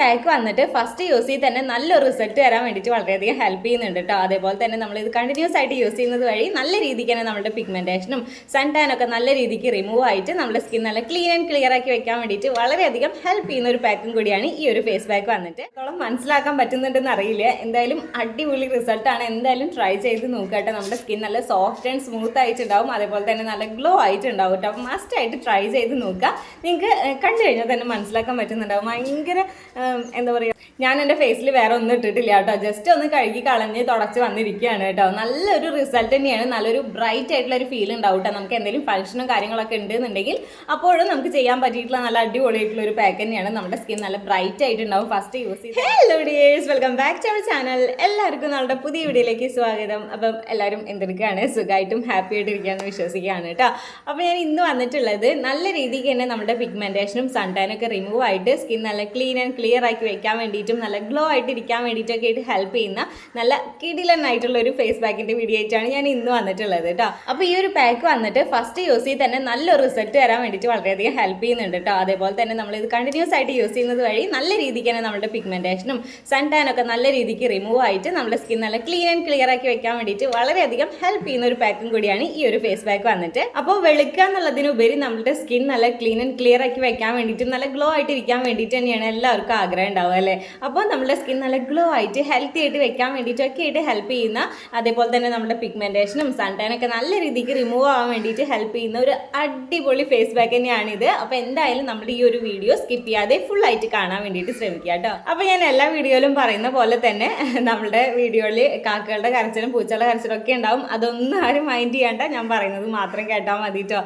Pack വന്നിട്ട് first use ചെയ്ത് തന്നെ നല്ലൊരു റിസൾട്ട് തരാൻ വേണ്ടിയിട്ട് വളരെയധികം ഹെൽപ്പ് ചെയ്യുന്നുണ്ട് കേട്ടോ അതേപോലെ തന്നെ നമ്മൾ ഇത് കണ്ടിന്യൂസ് ആയിട്ട് യൂസ് ചെയ്യുന്നത് വഴി നല്ല രീതിക്ക് തന്നെ നമ്മുടെ പിഗ്മെന്റേഷനും സൺ ടാൻ ഒക്കെ നല്ല രീതിക്ക് റിമൂവ് ആയിട്ട് നമ്മുടെ സ്കിൻ നല്ല ക്ലീൻ ആൻഡ് ക്ലിയർ ആക്കി വെക്കാൻ വേണ്ടിയിട്ട് വളരെയധികം ഹെൽപ്പ് ചെയ്യുന്ന ഒരു പാക്കും കൂടിയാണ് ഈ ഒരു ഫേസ് പാക്ക് വന്നിട്ട്. അതോളം മനസ്സിലാക്കാൻ പറ്റുന്നുണ്ടെന്ന് അറിയില്ല. എന്തായാലും അടിപൊളി റിസൾട്ടാണ് എന്തായാലും ട്രൈ ചെയ്ത് നോക്കട്ടെ നമ്മുടെ സ്കിൻ നല്ല സോഫ്റ്റ് ആൻഡ് സ്മൂത്ത് ആയിട്ടുണ്ടാവും. അതേപോലെ തന്നെ നല്ല ഗ്ലോ ആയിട്ടുണ്ടാവും കേട്ടോ അപ്പോൾ മസ്റ്റ് ആയിട്ട് ട്രൈ ചെയ്ത് നോക്കുക നിങ്ങൾക്ക് കണ്ടു കഴിഞ്ഞാൽ തന്നെ മനസ്സിലാക്കാൻ പറ്റുന്നുണ്ടാവും. ഭയങ്കര എന്താ പറയുക ഞാൻ എന്റെ ഫേസിൽ വേറെ ഒന്നും ഇട്ടിട്ടില്ല കേട്ടോ. ജസ്റ്റ് ഒന്ന് കഴുകി കളഞ്ഞ് തുടച്ച് വന്നിരിക്കുകയാണ് കേട്ടോ. നല്ലൊരു റിസൾട്ട് തന്നെയാണ്. നല്ലൊരു ബ്രൈറ്റ് ആയിട്ടുള്ള ഒരു ഫീൽ ഉണ്ടാവും കേട്ടോ. നമുക്ക് എന്തെങ്കിലും ഫംഗ്ഷനും കാര്യങ്ങളൊക്കെ ഉണ്ടെന്നുണ്ടെങ്കിൽ അപ്പോഴും നമുക്ക് ചെയ്യാൻ പറ്റിയിട്ടുള്ള നല്ല അടിപൊളി ആയിട്ടുള്ള ഒരു പാക്ക് തന്നെയാണ്. നമ്മുടെ സ്കിൻ നല്ല ബ്രൈറ്റ് ആയിട്ടുണ്ടാവും. ഫസ്റ്റ് യൂസ് ചെയ്ത്. Welcome back to our channel എല്ലാവർക്കും നമ്മുടെ പുതിയ വീഡിയോയിലേക്ക് സ്വാഗതം. അപ്പം എല്ലാവരും എന്തെടുക്കുകയാണ്? സുഖമായിട്ടും ഹാപ്പി ആയിട്ടിരിക്കുകയെന്ന് വിശ്വസിക്കുകയാണ് കേട്ടോ. അപ്പോൾ ഞാൻ ഇന്ന് വന്നിട്ടുള്ളത് നല്ല രീതിക്ക് തന്നെ നമ്മുടെ പിഗ്മെന്റേഷനും സൺടാനൊക്കെ റിമൂവ് ആയിട്ട് സ്കിൻ നല്ല ക്ലീൻ ആൻഡ് ക്ലിയർ ആക്കി വെക്കാൻ വേണ്ടിയിട്ടും നല്ല ഗ്ലോ ആയിട്ട് ഇരിക്കാൻ വേണ്ടിയിട്ടൊക്കെ ആയിട്ട് ഹെൽപ്പ് ചെയ്യുന്ന നല്ല കിടിലൻ ആയിട്ടുള്ള ഒരു ഫേസ് പാക്കിന്റെ വീഡിയോ ആയിട്ടാണ് ഞാൻ ഇന്ന് വന്നിട്ടുള്ളത് കേട്ടോ അപ്പോൾ ഈ ഒരു പാക്ക് വന്നിട്ട് ഫസ്റ്റ് യൂസ് ചെയ്ത് തന്നെ നല്ലൊരു റിസൾട്ട് തരാൻ വേണ്ടിയിട്ട് വളരെയധികം ഹെൽപ്പ് ചെയ്യുന്നുണ്ട് കേട്ടോ അതേപോലെ തന്നെ നമ്മൾ ഇത് കണ്ടിന്യൂസ് ആയിട്ട് യൂസ് ചെയ്യുന്നത് വഴി നല്ല രീതിക്ക് തന്നെ നമ്മുടെ പിഗ്മെന്റേഷനും സൺ ടാൻ ഒക്കെ നല്ല രീതിക്ക് റിമൂവ് ആയിട്ട് നമ്മുടെ സ്കിൻ നല്ല ക്ലീൻ ആൻഡ് ക്ലിയർ ആക്കി വെക്കാൻ വേണ്ടിയിട്ട് വളരെയധികം ഹെൽപ്പ് ചെയ്യുന്ന ഒരു പാക്കും കൂടിയാണ് ഈ ഒരു ഫേസ് പാക്ക് വന്നിട്ട്. അപ്പോൾ വെളുക്കുക എന്നുള്ളതിനുപരി നമ്മുടെ സ്കിൻ നല്ല ക്ലീൻ ആൻഡ് ക്ലിയർ ആക്കി വെക്കാൻ വേണ്ടിയിട്ടും നല്ല ഗ്ലോ ആയിട്ട് ഇരിക്കാൻ വേണ്ടിയിട്ട് തന്നെയാണ് എല്ലാവർക്കും ആഗ്രഹം ഉണ്ടാവും അല്ലേ? അപ്പോൾ നമ്മുടെ സ്കിൻ നല്ല ഗ്ലോ ആയിട്ട് ഹെൽത്തി ആയിട്ട് വെക്കാൻ വേണ്ടിയിട്ടൊക്കെ ആയിട്ട് ഹെൽപ്പ് ചെയ്യുന്ന അതേപോലെ തന്നെ നമ്മുടെ പിഗ്മെന്റേഷനും സൺടാനൊക്കെ നല്ല രീതിക്ക് റിമൂവ് ആവാൻ വേണ്ടിയിട്ട് ഹെൽപ്പ് ചെയ്യുന്ന ഒരു അടിപൊളി ഫേസ് പാക്ക് തന്നെയാണിത്. അപ്പോൾ എന്തായാലും നമ്മുടെ ഈ ഒരു വീഡിയോ സ്കിപ്പ് ചെയ്യാതെ ഫുൾ ആയിട്ട് കാണാൻ വേണ്ടിയിട്ട് ശ്രമിക്കുക കേട്ടോ. അപ്പോൾ ഞാൻ എല്ലാ വീഡിയോയിലും പറയുന്ന പോലെ തന്നെ നമ്മുടെ വീഡിയോയിൽ കാക്കകളുടെ കരച്ചിലും പൂച്ചകളുടെ കരച്ചിലും ഒക്കെ ഉണ്ടാവും. അതൊന്നും ആരും മൈൻഡ് ചെയ്യേണ്ട. ഞാൻ പറയുന്നത് മാത്രം കേട്ടാൽ മതി കേട്ടോ.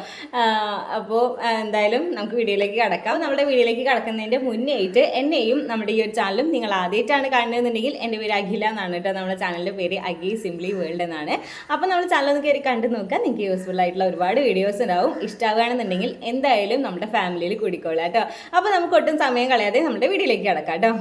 അപ്പോൾ എന്തായാലും നമുക്ക് വീഡിയോയിലേക്ക് കടക്കാം. നമ്മുടെ വീഡിയോയിലേക്ക് കടക്കുന്നതിന്റെ മുന്നേ ആയിട്ട് എന്നെയും നമ്മുടെ ഈ ഒരു ചാനലും നിങ്ങൾ ആദ്യമായിട്ടാണ് കാണുന്നതെന്നുണ്ടെങ്കിൽ എന്റെ പേര് അഖില എന്നാണ് കേട്ടോ. നമ്മുടെ ചാനലിന്റെ പേര് അഖി സിംപ്ലി വേൾഡ് എന്നാണ്. അപ്പോൾ നമ്മുടെ ചാനൽ ഒന്ന് കയറി കണ്ടു നോക്കാം നിങ്ങൾക്ക് യൂസ്ഫുൾ ആയിട്ടുള്ള ഒരുപാട് വീഡിയോസ് ഉണ്ടാവും. ഇഷ്ടമാവുകയാണെന്നുണ്ടെങ്കിൽ എന്തായാലും നമ്മുടെ ഫാമിലിയിൽ കൂടിക്കോളാം കേട്ടോ. അപ്പോൾ നമുക്ക് ഒട്ടും സമയം കളയാതെ നമ്മുടെ വീഡിയോയിലേക്ക് കടക്കാം കേട്ടോ.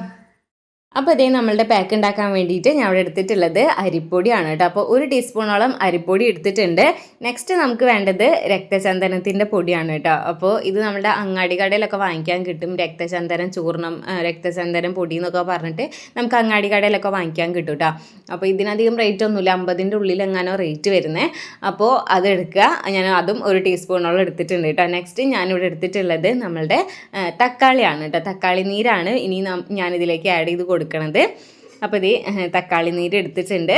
അപ്പോൾ ഇതേ നമ്മളുടെ പാക്ക് ഉണ്ടാക്കാൻ വേണ്ടിയിട്ട് ഞാൻ അവിടെ എടുത്തിട്ടുള്ളത് അരിപ്പൊടിയാണ് കേട്ടോ. അപ്പോൾ ഒരു ടീസ്പൂണോളം അരിപ്പൊടി എടുത്തിട്ടുണ്ട്. നെക്സ്റ്റ് നമുക്ക് വേണ്ടത് രക്തചന്ദനത്തിന്റെ പൊടിയാണ് കേട്ടോ. അപ്പോൾ ഇത് നമ്മുടെ അങ്ങാടി കടയിലൊക്കെ വാങ്ങിക്കാൻ കിട്ടും. രക്തചന്ദനം ചൂർണം രക്തചന്ദനം പൊടി എന്നൊക്കെ പറഞ്ഞിട്ട് നമുക്ക് അങ്ങാടി കടയിലൊക്കെ വാങ്ങിക്കാൻ കിട്ടും കേട്ടോ. അപ്പോൾ ഇതിനധികം റേറ്റ് ഒന്നുമില്ല. അമ്പതിന്റെ ഉള്ളിൽ എങ്ങാനോ റേറ്റ് വരുന്നത് അപ്പോൾ അതെടുക്കുക ഞാൻ അതും ഒരു ടീസ്പൂണോളം എടുത്തിട്ടുണ്ട് കേട്ടോ. നെക്സ്റ്റ് ഞാനിവിടെ എടുത്തിട്ടുള്ളത് നമ്മളുടെ തക്കാളിയാണ് കേട്ടോ. തക്കാളി നീരാണ്. ഇനി ഞാനിതിലേക്ക് ആഡ് ചെയ്ത് കൊടുക്കണത്. അപ്പോൾ ഇത് തക്കാളി നീര് എടുത്തിട്ടുണ്ട്.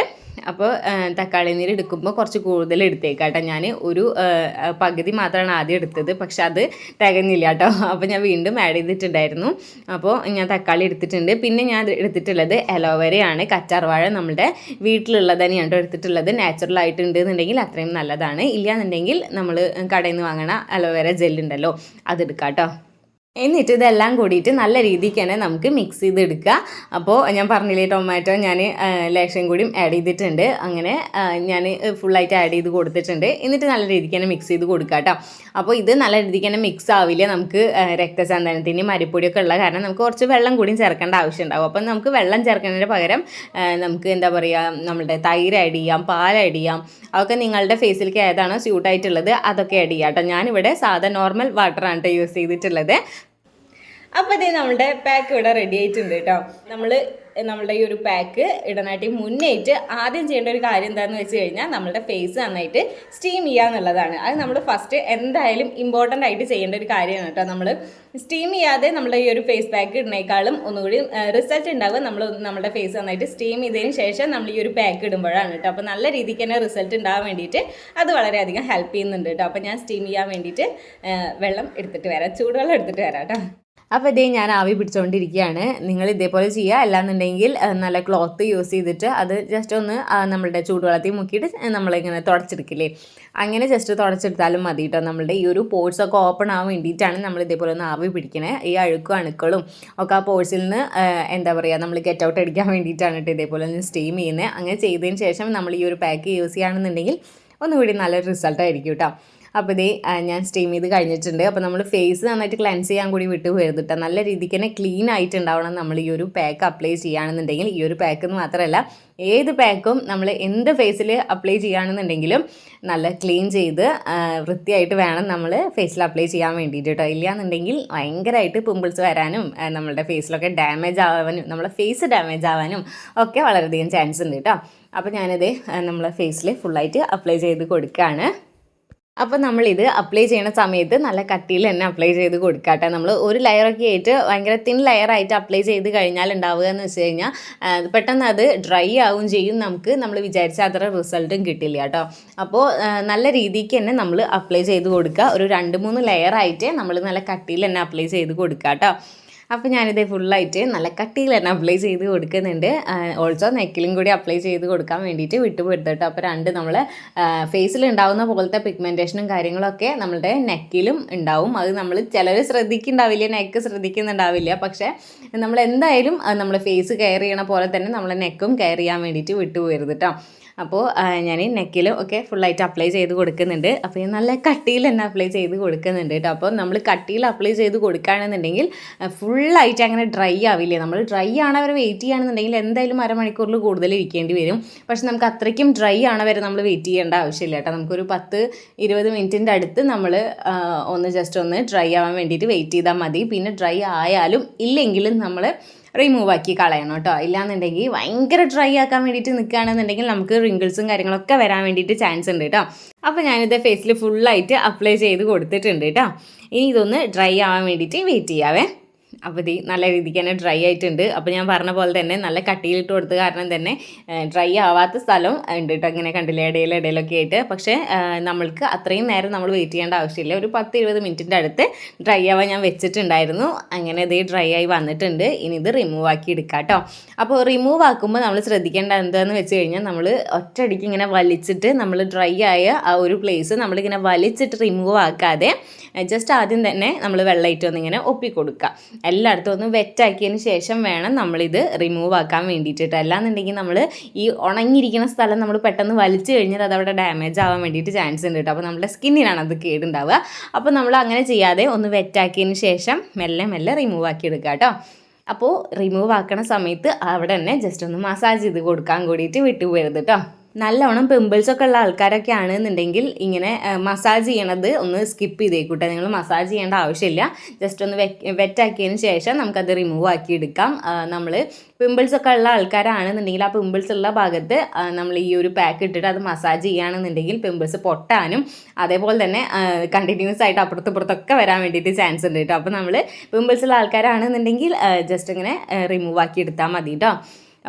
അപ്പോൾ തക്കാളി നീര് എടുക്കുമ്പോൾ കുറച്ച് കൂടുതൽ എടുത്തേക്കാം കേട്ടോ. ഞാൻ ഒരു പകുതി മാത്രമാണ് ആദ്യം എടുത്തത്. പക്ഷെ അത് തികഞ്ഞില്ല കേട്ടോ. അപ്പോൾ ഞാൻ വീണ്ടും ആഡ് ചെയ്തിട്ടുണ്ടായിരുന്നു. അപ്പോൾ ഞാൻ തക്കാളി എടുത്തിട്ടുണ്ട്. പിന്നെ ഞാൻ എടുത്തിട്ടുള്ളത് അലോവേരയാണ്. കറ്റാർവാഴ നമ്മുടെ വീട്ടിലുള്ളത് തന്നെയാണ് കേട്ടോ എടുത്തിട്ടുള്ളത്. നാച്ചുറൽ ആയിട്ട് ഉണ്ടെന്നുണ്ടെങ്കിൽ അത്രയും നല്ലതാണ്. ഇല്ല എന്നുണ്ടെങ്കിൽ നമ്മൾ കടയിൽ നിന്ന് വാങ്ങണ അലോവേര ജെല്ലുണ്ടല്ലോ അതെടുക്കാം കേട്ടോ എന്നിട്ട് ഇതെല്ലാം കൂടിയിട്ട് നല്ല രീതിക്ക് തന്നെ നമുക്ക് മിക്സ് ചെയ്തെടുക്കുക. അപ്പോൾ ഞാൻ പറഞ്ഞില്ലേ ടൊമാറ്റോ ഞാൻ ലേശം കൂടിയും ആഡ് ചെയ്തിട്ടുണ്ട്. അങ്ങനെ ഞാൻ ഫുള്ളായിട്ട് ആഡ് ചെയ്ത് കൊടുത്തിട്ടുണ്ട്. എന്നിട്ട് നല്ല രീതിക്ക് തന്നെ മിക്സ് ചെയ്ത് കൊടുക്കുക കേട്ടോ. അപ്പോൾ ഇത് നല്ല രീതിക്ക് തന്നെ മിക്സ് ആവില്ല നമുക്ക് ആ, രക്തചന്ദനത്തിന്റെയും അരിപ്പൊടിയൊക്കെ ഉള്ള കാരണം നമുക്ക് കുറച്ച് വെള്ളം കൂടിയും ചേർക്കേണ്ട ആവശ്യം ഉണ്ടാവും അപ്പം നമുക്ക് വെള്ളം ചേർക്കുന്നതിന് പകരം നമുക്ക് എന്താ പറയുക നമ്മുടെ തൈര് ആഡ് ചെയ്യാം പാൽ ആഡ് ചെയ്യാം. അതൊക്കെ നിങ്ങളുടെ ഫേസിലേക്ക് ഏതാണോ സ്യൂട്ടായിട്ടുള്ളത് അതൊക്കെ ആഡ് ചെയ്യാം കേട്ടോ. ഞാനിവിടെ സാധാ നോർമൽ വാട്ടറാണ് കേട്ടോ യൂസ് ചെയ്തിട്ടുള്ളത്. അപ്പോൾ ഇതേ നമ്മുടെ പാക്ക് ഇവിടെ റെഡി ആയിട്ടുണ്ട് കേട്ടോ നമ്മൾ നമ്മളുടെ ഈ ഒരു പാക്ക് ഇടനാട്ടി മുന്നേറ്റ് ആദ്യം ചെയ്യേണ്ട ഒരു കാര്യം എന്താണെന്ന് വെച്ച് കഴിഞ്ഞാൽ നമ്മുടെ ഫേസ് നന്നായിട്ട് സ്റ്റീം ചെയ്യുക എന്നുള്ളതാണ്. അത് നമ്മൾ ഫസ്റ്റ് എന്തായാലും ഇമ്പോർട്ടന്റ് ആയിട്ട് ചെയ്യേണ്ട ഒരു കാര്യമാണ് കേട്ടോ നമ്മൾ സ്റ്റീം ചെയ്യാതെ നമ്മുടെ ഈ ഒരു ഫേസ് പാക്ക് ഇടുന്നേക്കാളും ഒന്നുകൂടി റിസൾട്ട് ഉണ്ടാവുക നമ്മൾ നമ്മുടെ ഫേസ് നന്നായിട്ട് സ്റ്റീം ചെയ്തതിന് ശേഷം നമ്മൾ ഈ ഒരു പാക്ക് ഇടുമ്പോഴാണ് കേട്ടോ അപ്പോൾ നല്ല രീതിക്ക് തന്നെ റിസൾട്ട് ഉണ്ടാകാൻ വേണ്ടിയിട്ട് അത് വളരെയധികം ഹെൽപ്പ് ചെയ്യുന്നുണ്ട് കേട്ടോ അപ്പോൾ ഞാൻ സ്റ്റീം ചെയ്യാൻ വേണ്ടിയിട്ട് വെള്ളം എടുത്തിട്ട് വരാം. ചൂടുവെള്ളം എടുത്തിട്ട് വരാം കേട്ടോ അപ്പോൾ ഇതേ ഞാൻ ആവി പിടിച്ചുകൊണ്ടിരിക്കുകയാണ് നിങ്ങൾ ഇതേപോലെ ചെയ്യുക. അല്ലാന്നുണ്ടെങ്കിൽ നല്ല ക്ലോത്ത് യൂസ് ചെയ്തിട്ട് അത് ജസ്റ്റ് ഒന്ന് നമ്മളുടെ ചൂടുവെള്ളത്തിൽ മുക്കിയിട്ട് നമ്മളിങ്ങനെ തുടച്ചെടുക്കില്ലേ? അങ്ങനെ ജസ്റ്റ് തുടച്ചെടുത്താലും മതി കേട്ടോ നമ്മളുടെ ഈ ഒരു പോർട്സ് ഒക്കെ ഓപ്പൺ ആവാൻ വേണ്ടിയിട്ടാണ് നമ്മൾ ഇതേപോലെ ഒന്ന് ആവി പിടിക്കണേ. ഈ അഴുക്കും അണുക്കളും ഒക്കെ ആ പോർട്സിൽ നിന്ന് എന്താ പറയുക നമ്മൾ ഗെറ്റ് ഔട്ട് അടിക്കാൻ വേണ്ടിയിട്ടാണ് കേട്ടോ ഇതേപോലെ ഒന്ന് സ്റ്റീം ചെയ്യുന്നത്. അങ്ങനെ ചെയ്തതിന് ശേഷം നമ്മൾ ഈ ഒരു പാക്ക് യൂസ് ചെയ്യുകയാണെന്നുണ്ടെങ്കിൽ ഒന്നുകൂടി നല്ലൊരു റിസൾട്ടായിരിക്കും കേട്ടോ അപ്പോൾ ഇതേ ഞാൻ സ്റ്റീം ചെയ്ത് കഴിഞ്ഞിട്ടുണ്ട്. അപ്പോൾ നമ്മൾ ഫേസ് നന്നായിട്ട് ക്ലെൻസ് ചെയ്യാൻ കൂടി വിട്ടു കേട്ടോ നല്ല രീതിക്ക് തന്നെ ക്ലീൻ ആയിട്ടുണ്ടാവണം നമ്മൾ ഈ ഒരു പാക്ക് അപ്ലൈ ചെയ്യുകയാണെന്നുണ്ടെങ്കിൽ. ഈ ഒരു പാക്ക് എന്ന് മാത്രമല്ല ഏത് പാക്കും നമ്മൾ എന്ത് ഫേസിൽ അപ്ലൈ ചെയ്യുകയാണെന്നുണ്ടെങ്കിലും നല്ല ക്ലീൻ ചെയ്ത് വൃത്തിയായിട്ട് വേണം നമ്മൾ ഫേസിൽ അപ്ലൈ ചെയ്യാൻ വേണ്ടിയിട്ട് കേട്ടോ ഇല്ലയെന്നുണ്ടെങ്കിൽ ഭയങ്കരമായിട്ട് പിമ്പിൾസ് വരാനും നമ്മളുടെ ഫേസിലൊക്കെ ഡാമേജ് ആവാനും നമ്മളെ ഫേസ് ഡാമേജ് ആവാനും ഒക്കെ വളരെയധികം ചാൻസ് ഉണ്ട് കേട്ടോ അപ്പോൾ ഞാനത് നമ്മളെ ഫേസിൽ ഫുള്ളായിട്ട് അപ്ലൈ ചെയ്ത് കൊടുക്കുകയാണ് അപ്പോൾ നമ്മളിത് അപ്ലൈ ചെയ്യുന്ന സമയത്ത് നല്ല കട്ടിയിൽ തന്നെ അപ്ലൈ ചെയ്ത് കൊടുക്കാട്ടെ. നമ്മൾ ഒരു ലെയറൊക്കെ ആയിട്ട് ഭയങ്കര തിൻ ലെയറായിട്ട് അപ്ലൈ ചെയ്ത് കഴിഞ്ഞാൽ ഉണ്ടാവുക എന്ന് വെച്ച് കഴിഞ്ഞാൽ പെട്ടെന്ന് അത് ഡ്രൈ ആവും ചെയ്യും നമുക്ക്. നമ്മൾ വിചാരിച്ച അത്ര റിസൾട്ടും കിട്ടില്ല കേട്ടോ. അപ്പോൾ നല്ല രീതിക്ക് തന്നെ നമ്മൾ അപ്ലൈ ചെയ്ത് കൊടുക്കുക. ഒരു രണ്ട് മൂന്ന് ലെയറായിട്ട് നമ്മൾ നല്ല കട്ടിയിൽ തന്നെ അപ്ലൈ ചെയ്ത് കൊടുക്കുക കേട്ടോ. അപ്പോൾ ഞാനിത് ഫുള്ളായിട്ട് നല്ല കട്ടിയിൽ തന്നെ അപ്ലൈ ചെയ്ത് കൊടുക്കുന്നുണ്ട്. ഓൾസോ നെക്കിലും കൂടി അപ്ലൈ ചെയ്ത് കൊടുക്കാൻ വേണ്ടിയിട്ട് വിട്ടുപോയിട്ട് അപ്പോൾ രണ്ട് നമ്മൾ ഫേസിൽ ഉണ്ടാവുന്ന പോലത്തെ പിഗ്മെന്റേഷനും കാര്യങ്ങളൊക്കെ നമ്മളുടെ നെക്കിലും ഉണ്ടാവും. അത് നമ്മൾ ചിലർ ശ്രദ്ധിക്കുന്നുണ്ടാവില്ല നെക്ക് ശ്രദ്ധിക്കുന്നുണ്ടാവില്ല. പക്ഷേ നമ്മൾ എന്തായാലും നമ്മൾ ഫേസ് കെയർ ചെയ്യണ പോലെ തന്നെ നമ്മളെ നെക്കും കെയർ ചെയ്യാൻ വേണ്ടിയിട്ട് വിട്ടുപോയിരുന്നു കേട്ടോ അപ്പോൾ ഞാൻ നെക്കിലും ഒക്കെ ഫുള്ളായിട്ട് അപ്ലൈ ചെയ്ത് കൊടുക്കുന്നുണ്ട്. അപ്പോൾ നല്ല കട്ടിയിൽ തന്നെ അപ്ലൈ ചെയ്ത് കൊടുക്കുന്നുണ്ട് കേട്ടോ. അപ്പോൾ നമ്മൾ കട്ടിയിൽ അപ്ലൈ ചെയ്ത് കൊടുക്കുകയാണെന്നുണ്ടെങ്കിൽ ഫുള്ളായിട്ട് അങ്ങനെ ഡ്രൈ ആവില്ലേ? നമ്മൾ ഡ്രൈ ആണവർ വെയിറ്റ് ചെയ്യുകയാണെന്നുണ്ടെങ്കിൽ എന്തായാലും അരമണിക്കൂറിൽ കൂടുതൽ ഇരിക്കേണ്ടി വരും. പക്ഷെ നമുക്ക് അത്രയ്ക്കും ഡ്രൈ ആണവരെ നമ്മൾ വെയിറ്റ് ചെയ്യേണ്ട ആവശ്യമില്ല കേട്ടോ. നമുക്കൊരു പത്ത് ഇരുപത് മിനിറ്റിന്റെ അടുത്ത് നമ്മൾ ഒന്ന് ജസ്റ്റ് ഒന്ന് ഡ്രൈ ആവാൻ വേണ്ടിയിട്ട് വെയിറ്റ് ചെയ്താൽ മതി. പിന്നെ ഡ്രൈ ആയാലും ഇല്ലെങ്കിലും നമ്മൾ റിമൂവ് ആക്കി കളയണം കേട്ടോ. ഇല്ലാന്നുണ്ടെങ്കിൽ ഭയങ്കര ഡ്രൈ ആക്കാൻ വേണ്ടിയിട്ട് നിൽക്കുകയാണെന്നുണ്ടെങ്കിൽ നമുക്ക് റിങ്കിൾസും കാര്യങ്ങളൊക്കെ വരാൻ വേണ്ടിയിട്ട് ചാൻസ് ഉണ്ട് കേട്ടോ. അപ്പോൾ ഞാനിത് ഫേസിൽ ഫുള്ളായിട്ട് അപ്ലൈ ചെയ്ത് കൊടുത്തിട്ടുണ്ട് കേട്ടോ. ഇനി ഇതൊന്ന് ഡ്രൈ ആവാൻ വേണ്ടിയിട്ട് വെയിറ്റ് ചെയ്യാവേ. അപ്പോൾ ഇത് നല്ല രീതിക്ക് തന്നെ ഡ്രൈ ആയിട്ടുണ്ട്. അപ്പോൾ ഞാൻ പറഞ്ഞ പോലെ തന്നെ നല്ല കട്ടിയിലിട്ട് കൊടുത്ത കാരണം തന്നെ ഡ്രൈ ആവാത്ത സ്ഥലം ഉണ്ട് കേട്ടോ ഇങ്ങനെ കണ്ടില്ലേ ഇടയിൽ ഇടയിലൊക്കെ ആയിട്ട്. പക്ഷേ നമ്മൾക്ക് അത്രയും നേരം നമ്മൾ വെയിറ്റ് ചെയ്യേണ്ട ആവശ്യമില്ല. ഒരു പത്ത് ഇരുപത് മിനിറ്റിന്റെ അടുത്ത് ഡ്രൈ ആവാൻ ഞാൻ വെച്ചിട്ടുണ്ടായിരുന്നു. അങ്ങനെ ഇത് ഡ്രൈ ആയി വന്നിട്ടുണ്ട്. ഇനി ഇത് റിമൂവ് ആക്കി എടുക്കാം കേട്ടോ അപ്പോൾ റിമൂവ് ആക്കുമ്പോൾ നമ്മൾ ശ്രദ്ധിക്കേണ്ട എന്താണെന്ന് വെച്ച് കഴിഞ്ഞാൽ നമ്മൾ ഒറ്റയടിക്ക് ഇങ്ങനെ വലിച്ചിട്ട് നമ്മൾ ഡ്രൈ ആയ ആ ഒരു പ്ലേസ് നമ്മളിങ്ങനെ വലിച്ചിട്ട് റിമൂവ് ആക്കാതെ ജസ്റ്റ് ആദ്യം തന്നെ നമ്മൾ വെള്ളമായിട്ട് ഒന്നിങ്ങനെ ഒപ്പിക്കൊടുക്കുക. എല്ലായിടത്തും ഒന്ന് വെറ്റാക്കിയതിന് ശേഷം വേണം നമ്മളിത് റിമൂവ് ആക്കാൻ വേണ്ടിയിട്ട്. അല്ലാന്നുണ്ടെങ്കിൽ നമ്മൾ ഈ ഉണങ്ങിയിരിക്കുന്ന സ്ഥലം നമ്മൾ പെട്ടെന്ന് വലിച്ചു കഴിഞ്ഞാൽ അത് അവിടെ ഡാമേജ് ആവാൻ വേണ്ടിയിട്ട് ചാൻസ് ഉണ്ട് കേട്ടോ. അപ്പോൾ നമ്മുടെ സ്കിന്നിനാണ് അത് കേടുണ്ടാവുക. അപ്പോൾ നമ്മൾ അങ്ങനെ ചെയ്യാതെ ഒന്ന് വെറ്റാക്കിയതിന് ശേഷം മെല്ലെ മെല്ലെ റിമൂവ് ആക്കി എടുക്കുക കേട്ടോ. അപ്പോൾ റിമൂവ് ആക്കണ സമയത്ത് അവിടെ തന്നെ ജസ്റ്റ് ഒന്ന് മസാജ് ചെയ്ത് കൊടുക്കാൻ കൂടിയിട്ട് വിട്ടുപോകരുത് കേട്ടോ. നല്ലോണം പിമ്പിൾസ് ഒക്കെ ഉള്ള ആൾക്കാരൊക്കെ ആണെന്നുണ്ടെങ്കിൽ ഇങ്ങനെ മസാജ് ചെയ്യണത് ഒന്ന് സ്കിപ്പ് ചെയ്തേക്കൂട്ടെ. നിങ്ങൾ മസാജ് ചെയ്യേണ്ട ആവശ്യമില്ല. ജസ്റ്റ് ഒന്ന് വെറ്റാക്കിയതിന് ശേഷം നമുക്കത് റിമൂവ് ആക്കി എടുക്കാം നമ്മൾ പിമ്പിൾസ് ഒക്കെ ഉള്ള ആൾക്കാരാണെന്നുണ്ടെങ്കിൽ ആ പിമ്പിൾസ് ഉള്ള ഭാഗത്ത് നമ്മൾ ഈ ഒരു പാക്ക് ഇട്ടിട്ട് അത് മസാജ് ചെയ്യുകയാണെന്നുണ്ടെങ്കിൽ പിമ്പിൾസ് പൊട്ടാനും അതേപോലെ തന്നെ കണ്ടിന്യൂസ് ആയിട്ട് അപ്പുറത്തും ഇപ്പുറത്തൊക്കെ വരാൻ വേണ്ടിയിട്ട് ചാൻസ് ഉണ്ട് കേട്ടോ. അപ്പോൾ നമ്മൾ പിമ്പിൾസ് ഉള്ള ആൾക്കാരാണെന്നുണ്ടെങ്കിൽ ജസ്റ്റ് ഇങ്ങനെ റിമൂവ് ആക്കി എടുത്താൽ മതി കേട്ടോ.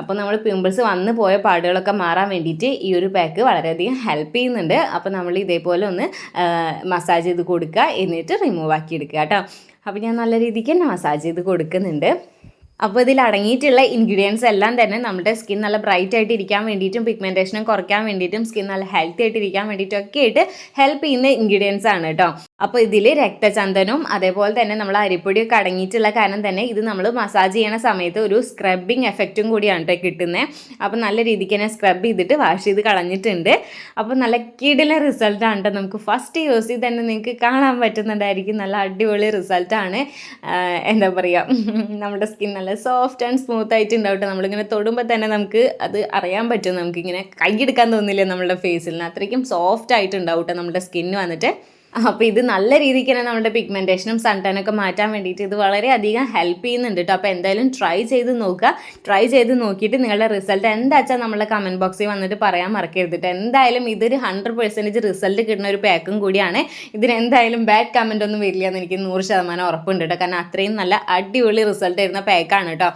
അപ്പോൾ നമ്മൾ പിമ്പിൾസ് വന്ന് പോയ പാടുകളൊക്കെ മാറാൻ വേണ്ടിയിട്ട് ഈ ഒരു പാക്ക് വളരെയധികം ഹെൽപ്പ് ചെയ്യുന്നുണ്ട്. അപ്പോൾ നമ്മൾ ഇതേപോലെ ഒന്ന് മസാജ് ചെയ്ത് കൊടുക്കുക എന്നിട്ട് റിമൂവ് ആക്കി എടുക്കുക കേട്ടോ. അപ്പോൾ ഞാൻ നല്ല രീതിക്ക് തന്നെ മസാജ് ചെയ്ത് കൊടുക്കുന്നുണ്ട്. അപ്പോൾ ഇതിൽ അടങ്ങിയിട്ടുള്ള ഇൻഗ്രീഡിയൻസ് എല്ലാം തന്നെ നമ്മുടെ സ്കിൻ നല്ല ബ്രൈറ്റ് ആയിട്ട് ഇരിക്കാൻ വേണ്ടിയിട്ടും പിഗ്മെന്റേഷനും കുറയ്ക്കാൻ വേണ്ടിയിട്ടും സ്കിൻ നല്ല ഹെൽത്തി ആയിട്ട് ഇരിക്കാൻ വേണ്ടിയിട്ടും ഒക്കെ ആയിട്ട് ഹെൽപ്പ് ചെയ്യുന്ന ഇൻഗ്രീഡിയൻസ് ആണ് കേട്ടോ അപ്പോൾ ഇതിൽ രക്തചന്ദനവും അതേപോലെ തന്നെ നമ്മൾ അരിപ്പൊടിയൊക്കെ അടങ്ങിയിട്ടുള്ള കാരണം തന്നെ ഇത് നമ്മൾ മസാജ് ചെയ്യണ സമയത്ത് ഒരു സ്ക്രബിങ് എഫക്റ്റും കൂടിയാണ് കേട്ടോ കിട്ടുന്നത് അപ്പോൾ നല്ല രീതിക്ക് തന്നെ സ്ക്രബ് ചെയ്തിട്ട് വാഷ് ചെയ്ത് കളഞ്ഞിട്ടുണ്ട്. അപ്പോൾ നല്ല കിടില റിസൾട്ടാണ് കേട്ടോ നമുക്ക് ഫസ്റ്റ് യൂസ് ചെയ്ത് തന്നെ നിങ്ങൾക്ക് കാണാൻ പറ്റുന്നുണ്ടായിരിക്കും. നല്ല അടിപൊളി റിസൾട്ടാണ് എന്താ പറയുക നമ്മുടെ സ്കിൻ നല്ല സോഫ്റ്റ് ആൻഡ് സ്മൂത്ത് ആയിട്ട് ഉണ്ടാവട്ടെ നമ്മളിങ്ങനെ തൊടുമ്പോൾ തന്നെ നമുക്ക് അത് അറിയാൻ പറ്റും. നമുക്കിങ്ങനെ കൈയെടുക്കാൻ തോന്നില്ല നമ്മുടെ ഫേസിൽ അത്രയ്ക്കും സോഫ്റ്റ് ആയിട്ട് ഉണ്ടാവട്ടെ നമ്മുടെ സ്കിന്ന് വന്നിട്ട്. അപ്പോൾ ഇത് നല്ല രീതിക്ക് തന്നെ നമ്മുടെ പിഗ്മെന്റേഷനും സൺടനൊക്കെ മാറ്റാൻ വേണ്ടിയിട്ട് ഇത് വളരെയധികം ഹെൽപ്പ് ചെയ്യുന്നുണ്ട് കേട്ടോ അപ്പോൾ എന്തായാലും ട്രൈ ചെയ്ത് നോക്കുക. ട്രൈ ചെയ്ത് നോക്കിയിട്ട് നിങ്ങളുടെ റിസൾട്ട് എന്താ വെച്ചാൽ നമ്മളെ കമന്റ് ബോക്സിൽ വന്നിട്ട് പറയാൻ മറക്കരുത് കേട്ടോ എന്തായാലും ഇതൊരു ഹൺഡ്രഡ് പെർസെന്റേജ് റിസൾട്ട് കിട്ടുന്ന ഒരു പാക്കും കൂടിയാണ്. ഇതിന് എന്തായാലും ബാഡ് കമന്റ് ഒന്നും വരില്ല എന്ന് എനിക്ക് നൂറ് ശതമാനം ഉറപ്പുണ്ട് കേട്ടോ കാരണം അത്രയും നല്ല അടിപൊളി റിസൾട്ട് വരുന്ന പാക്കാണ് കേട്ടോ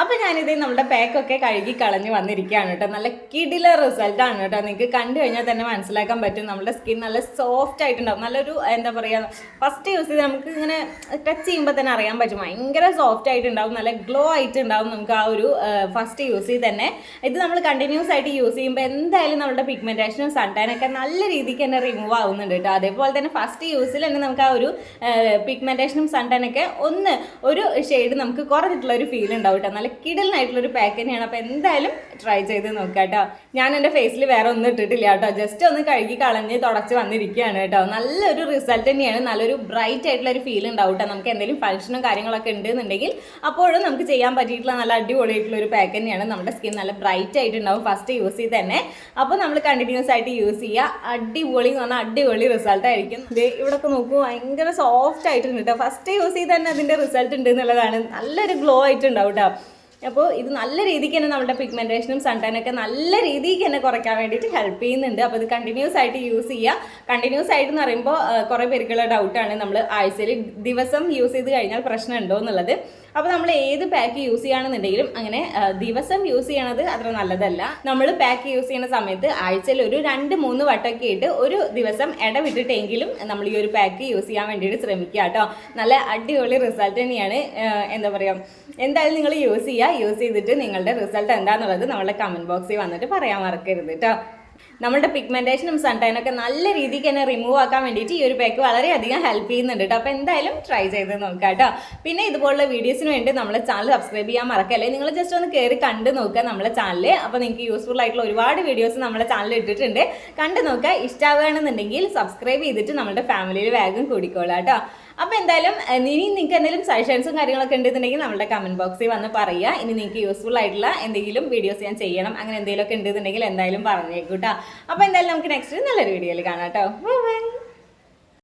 അപ്പോൾ ഞാനിത് നമ്മുടെ പാക്കൊക്കെ കഴുകി കളഞ്ഞു വന്നിരിക്കുകയാണ് കേട്ടോ. നല്ല കിടില റിസൾട്ടാണ് കേട്ടോ. നിങ്ങൾക്ക് കണ്ടു കഴിഞ്ഞാൽ തന്നെ മനസ്സിലാക്കാൻ പറ്റും. നമ്മുടെ സ്കിൻ നല്ല സോഫ്റ്റ് ആയിട്ടുണ്ടാവും. നല്ലൊരു എന്താ പറയുക ഫസ്റ്റ് യൂസ് ചെയ്ത് നമുക്ക് ഇങ്ങനെ ടച്ച് ചെയ്യുമ്പോൾ തന്നെ അറിയാൻ പറ്റും. ഭയങ്കര സോഫ്റ്റ് ആയിട്ടുണ്ടാവും. നല്ല ഗ്ലോ ആയിട്ടുണ്ടാവും നമുക്ക് ആ ഒരു ഫസ്റ്റ് യൂസ് ചെയ്ത് തന്നെ. ഇത് നമ്മൾ കണ്ടിന്യൂസ് ആയിട്ട് യൂസ് ചെയ്യുമ്പോൾ എന്തായാലും നമ്മുടെ പിഗ്മെന്റേഷനും സൺടാനൊക്കെ നല്ല രീതിക്ക് തന്നെ റിമൂവ് ആവുന്നുണ്ട് കേട്ടോ. അതേപോലെ തന്നെ ഫസ്റ്റ് യൂസിൽ തന്നെ നമുക്ക് ആ ഒരു പിഗ്മെന്റേഷനും സൺടാനൊക്കെ ഒന്ന് ഒരു ഷെയ്ഡ് നമുക്ക് കുറഞ്ഞിട്ടുള്ള ഒരു ഫീൽ ഉണ്ടാവും കേട്ടോ. നല്ല കിടലിനായിട്ടുള്ള ഒരു പാക്ക് തന്നെയാണ്. അപ്പോൾ എന്തായാലും ട്രൈ ചെയ്ത് നോക്കാം കേട്ടോ ഞാൻ എന്റെ ഫേസിൽ വേറെ ഒന്നും ഇട്ടിട്ടില്ല കേട്ടോ ജസ്റ്റ് ഒന്ന് കഴുകി കളഞ്ഞ് തുടച്ച് വന്നിരിക്കുകയാണ് കേട്ടോ നല്ലൊരു റിസൾട്ട് തന്നെയാണ്. നല്ലൊരു ബ്രൈറ്റ് ആയിട്ടുള്ള ഒരു ഫീൽ ഉണ്ടാവും കേട്ടോ നമുക്ക് എന്തെങ്കിലും ഫംഗ്ഷനും കാര്യങ്ങളൊക്കെ ഉണ്ടെന്നുണ്ടെങ്കിൽ അപ്പോഴും നമുക്ക് ചെയ്യാൻ പറ്റിയിട്ടുള്ള നല്ല അടിപൊളിയായിട്ടുള്ള ഒരു പാക്ക് തന്നെയാണ്. നമ്മുടെ സ്കിൻ നല്ല ബ്രൈറ്റ് ആയിട്ടുണ്ടാവും ഫസ്റ്റ് യൂസ് ചെയ്ത് തന്നെ. അപ്പോൾ നമ്മൾ കണ്ടിന്യൂസ് ആയിട്ട് യൂസ് ചെയ്യുക. അടിപൊളി എന്ന് പറഞ്ഞാൽ അടിപൊളി റിസൾട്ട് ആയിരിക്കും. ഇത് ഇവിടെ ഒക്കെ നോക്കൂ ഭയങ്കര സോഫ്റ്റ് ആയിട്ടുണ്ട് കേട്ടോ ഫസ്റ്റ് യൂസ് ചെയ്ത് തന്നെ അതിന്റെ റിസൾട്ട് ഉണ്ട് എന്നുള്ളതാണ്. നല്ലൊരു ഗ്ലോ ആയിട്ടുണ്ടാവും കേട്ടോ അപ്പോൾ ഇത് നല്ല രീതിക്ക് തന്നെ നമ്മുടെ പിഗ്മെന്റേഷനും സൺടൈനൊക്കെ നല്ല രീതിക്ക് തന്നെ കുറയ്ക്കാൻ വേണ്ടിയിട്ട് ഹെൽപ്പ് ചെയ്യുന്നുണ്ട്. അപ്പോൾ ഇത് കണ്ടിന്യൂസ് ആയിട്ട് യൂസ് ചെയ്യുക കണ്ടിന്യൂസ് ആയിട്ട് എന്ന് പറയുമ്പോൾ കുറേ പേർക്കുള്ള ഡൗട്ടാണ് നമ്മൾ ആഴ്ചയിൽ ദിവസം യൂസ് ചെയ്ത് കഴിഞ്ഞാൽ പ്രശ്നമുണ്ടോ എന്നുള്ളത്. അപ്പോൾ നമ്മൾ ഏത് പാക്ക് യൂസ് ചെയ്യുകയാണെന്നുണ്ടെങ്കിലും അങ്ങനെ ദിവസം യൂസ് ചെയ്യണത് അത്ര നല്ലതല്ല. നമ്മൾ പാക്ക് യൂസ് ചെയ്യുന്ന സമയത്ത് ആഴ്ചയിൽ ഒരു രണ്ട് മൂന്ന് വട്ടമൊക്കെ ആയിട്ട് ഒരു ദിവസം ഇടവിട്ടിട്ടെങ്കിലും നമ്മൾ ഈ ഒരു പാക്ക് യൂസ് ചെയ്യാൻ വേണ്ടിയിട്ട് ശ്രമിക്കുക കേട്ടോ. നല്ല അടിപൊളി റിസൾട്ട് തന്നെയാണ് എന്താ പറയുക എന്തായാലും നിങ്ങൾ യൂസ് ചെയ്യുക. യൂസ് ചെയ്തിട്ട് നിങ്ങളുടെ റിസൾട്ട് എന്താണെന്നുള്ളത് നമ്മളെ കമന്റ് ബോക്സിൽ വന്നിട്ട് പറയാൻ മറക്കരുത് കേട്ടോ. നമ്മുടെ പിഗ്മെന്റേഷനും സൺടൈനൊക്കെ നല്ല രീതിക്ക് തന്നെ റിമൂവ് ആക്കാൻ വേണ്ടിയിട്ട് ഈ ഒരു പാക്ക് വളരെയധികം ഹെൽപ്പ് ചെയ്യുന്നുണ്ട് കേട്ടോ അപ്പോൾ എന്തായാലും ട്രൈ ചെയ്ത് നോക്കാം കേട്ടോ പിന്നെ ഇതുപോലുള്ള വീഡിയോസിന് വേണ്ടി നമ്മളെ ചാനൽ സബ്സ്ക്രൈബ് ചെയ്യാൻ മറക്കല്ലേ? നിങ്ങൾ ജസ്റ്റ് ഒന്ന് കയറി കണ്ട് നോക്കുക നമ്മളെ ചാനൽ അപ്പോൾ നിങ്ങൾക്ക് യൂസ്ഫുൾ ആയിട്ടുള്ള ഒരുപാട് വീഡിയോസ് നമ്മളെ ചാനലിൽ ഇട്ടിട്ടുണ്ട്. കണ്ട് നോക്കുക. ഇഷ്ടമാവുകയാണെന്നുണ്ടെങ്കിൽ സബ്സ്ക്രൈബ് ചെയ്തിട്ട് നമ്മുടെ ഫാമിലിയിൽ വേഗം കൂടിക്കോളാം കേട്ടോ അപ്പോൾ എന്തായാലും ഇനി നിങ്ങൾക്ക് എന്തെങ്കിലും സജഷൻസും കാര്യങ്ങളൊക്കെ ഉണ്ടെന്നുണ്ടെങ്കിൽ നമ്മുടെ കമന്റ് ബോക്സിൽ വന്ന് പറയുക. ഇനി നിങ്ങൾക്ക് യൂസ്ഫുൾ ആയിട്ടുള്ള എന്തെങ്കിലും വീഡിയോസ് ഞാൻ ചെയ്യണം അങ്ങനെ എന്തെങ്കിലുമൊക്കെ ഉണ്ടെന്നുണ്ടെങ്കിൽ എന്തായാലും പറഞ്ഞേക്കൂട്ടോ അപ്പോൾ എന്തായാലും നമുക്ക് നെക്സ്റ്റ് നല്ലൊരു വീഡിയോയിൽ കാണാം കേട്ടോ ബൈ